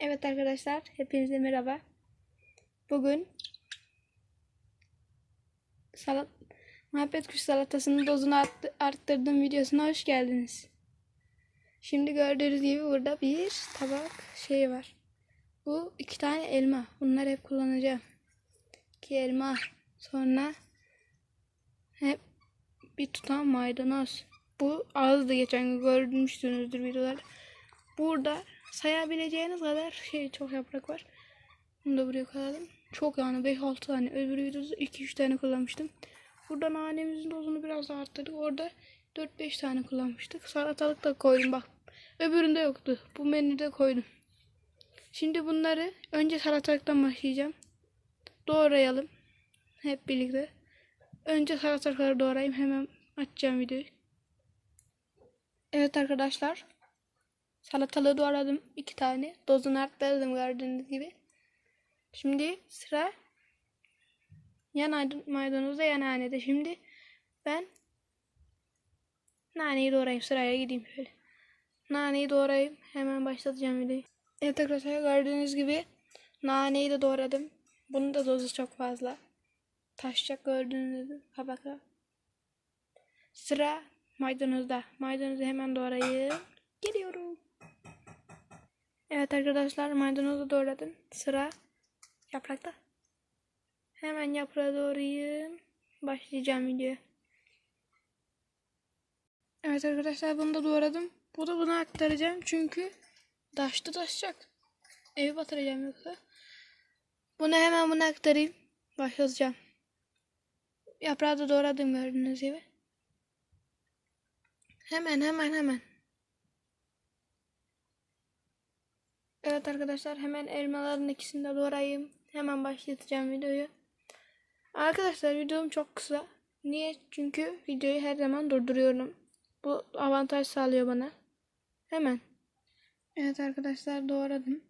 Evet arkadaşlar, hepinize merhaba. Bugün salat muhabbet kuş salatasının dozunu arttı- arttırdığım videosuna hoş geldiniz. Şimdi gördüğünüz gibi burada bir tabak şey var. Bu iki tane elma. Bunları hep kullanacağım. İki elma. Sonra hep bir tutam maydanoz. Bu azdı geçen gün görmüşsünüzdür videolarda. Burada sayabileceğiniz kadar şey çok yaprak var. Bunu da buraya koyalım. Çok yani 5-6 tane. Öbür videoda 2-3 tane kullanmıştım. Burada nanemizin dozunu biraz arttırdık. Orada 4-5 tane kullanmıştık. Salatalık da koydum bak. Öbüründe yoktu. Bu menüde koydum. Şimdi bunları önce salatalıktan başlayacağım. Doğrayalım. Hep birlikte. Önce salatalıkları doğrayayım. Hemen açacağım videoyu. Evet arkadaşlar. Salatalığı doğradım. iki tane. Dozunu arttırdım gördüğünüz gibi. Şimdi sıra yan maydanozda yan hanede. Şimdi ben naneyi doğrayayım. Sıraya gideyim şöyle. Naneyi doğrayayım. Hemen başlatacağım videoyu. Evet arkadaşlar gördüğünüz gibi naneyi de doğradım. Bunun da dozu çok fazla. Taşacak gördüğünüz gibi kabakla. Sıra maydanozda. Maydanozu hemen doğrayayım. Geliyorum. Evet arkadaşlar maydanozu doğradım. Sıra yaprakta. Hemen yaprağı doğrayayım. Başlayacağım videoya. Evet arkadaşlar bunu da doğradım. Bu da buna aktaracağım çünkü taştı taşacak. Evi batıracağım yoksa. Bunu hemen buna aktarayım. Başlatacağım. Yaprağı da doğradım gördüğünüz gibi. Hemen hemen hemen. Evet arkadaşlar hemen elmaların ikisini de doğrayayım. Hemen başlatacağım videoyu. Arkadaşlar videom çok kısa. Niye? Çünkü videoyu her zaman durduruyorum. Bu avantaj sağlıyor bana. Hemen. Evet arkadaşlar doğradım.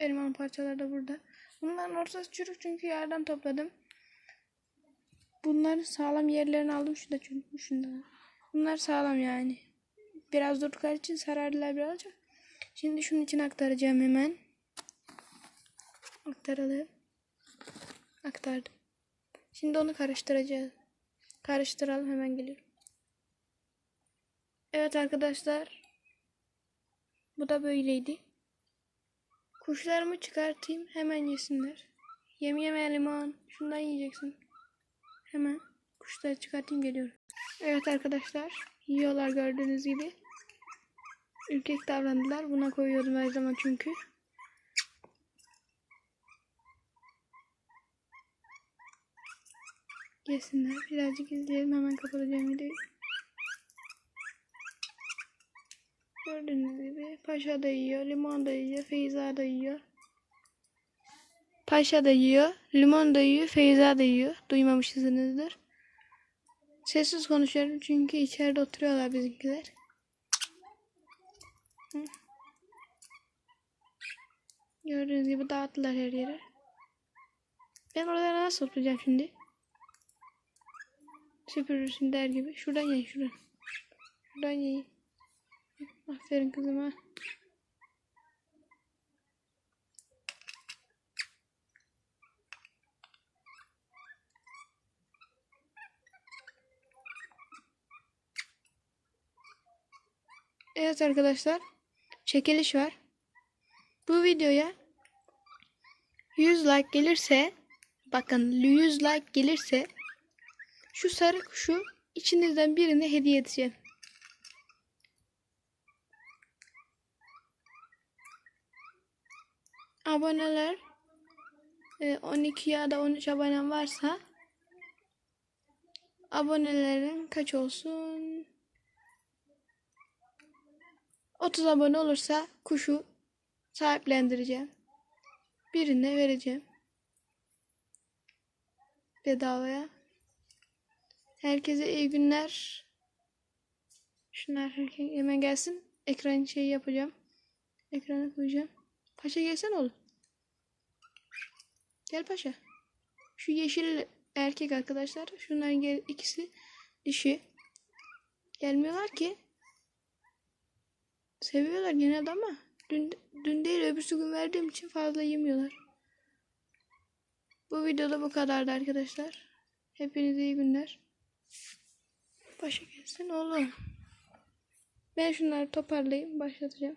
Elmanın parçaları da burada. Bunların ortası çürük çünkü yerden topladım. Bunların sağlam yerlerini aldım. Şu da çürükmüş. Bunlar sağlam yani. Biraz durdukları için sarardılar birazcık. Şimdi şunun için aktaracağım hemen. Aktaralım. Aktardım. Şimdi onu karıştıracağız. Karıştıralım hemen geliyorum. Evet arkadaşlar. Bu da böyleydi. Kuşlarımı çıkartayım hemen yesinler. Yem yeme limon. Şundan yiyeceksin. Hemen kuşları çıkartayım geliyorum. Evet arkadaşlar. Yiyorlar gördüğünüz gibi. Ürkek davrandılar. Buna koyuyordum her zaman çünkü. Yesinler. Birazcık izleyelim. Hemen kapatacağım videoyu. Gördüğünüz gibi Paşa da yiyor, Limon da yiyor, Feyza da yiyor. Paşa da yiyor, Limon da yiyor, Feyza da yiyor. Duymamışsınızdır. Sessiz konuşuyorum çünkü içeride oturuyorlar bizimkiler. Hı. Gördüğünüz gibi dağıttılar her yere. Ben oraları nasıl toplayacağım şimdi? Süpürürsün der gibi. Şuradan yiyin şuradan. Şuradan yiyin. Aferin kızıma. Evet arkadaşlar. Çekiliş var. Bu videoya 100 like gelirse bakın 100 like gelirse şu sarı kuşu içinizden birine hediye edeceğim. Aboneler e, 12 ya da 13 abonem varsa abonelerin kaç olsun? 30 abone olursa kuşu sahiplendireceğim. Birine vereceğim. Bedavaya. Herkese iyi günler. Şunlar hemen gelsin. Ekran şeyi yapacağım. Ekrana koyacağım. Paşa gelsene oğlum. Gel paşa. Şu yeşil erkek arkadaşlar. Şunların ikisi dişi. Gelmiyorlar ki. Seviyorlar gene de ama Dün, dün değil öbürsü gün verdiğim için fazla yemiyorlar. Bu videoda bu kadardı arkadaşlar. Hepinize iyi günler. Başa gelsin oğlum. Ben şunları toparlayayım başlatacağım.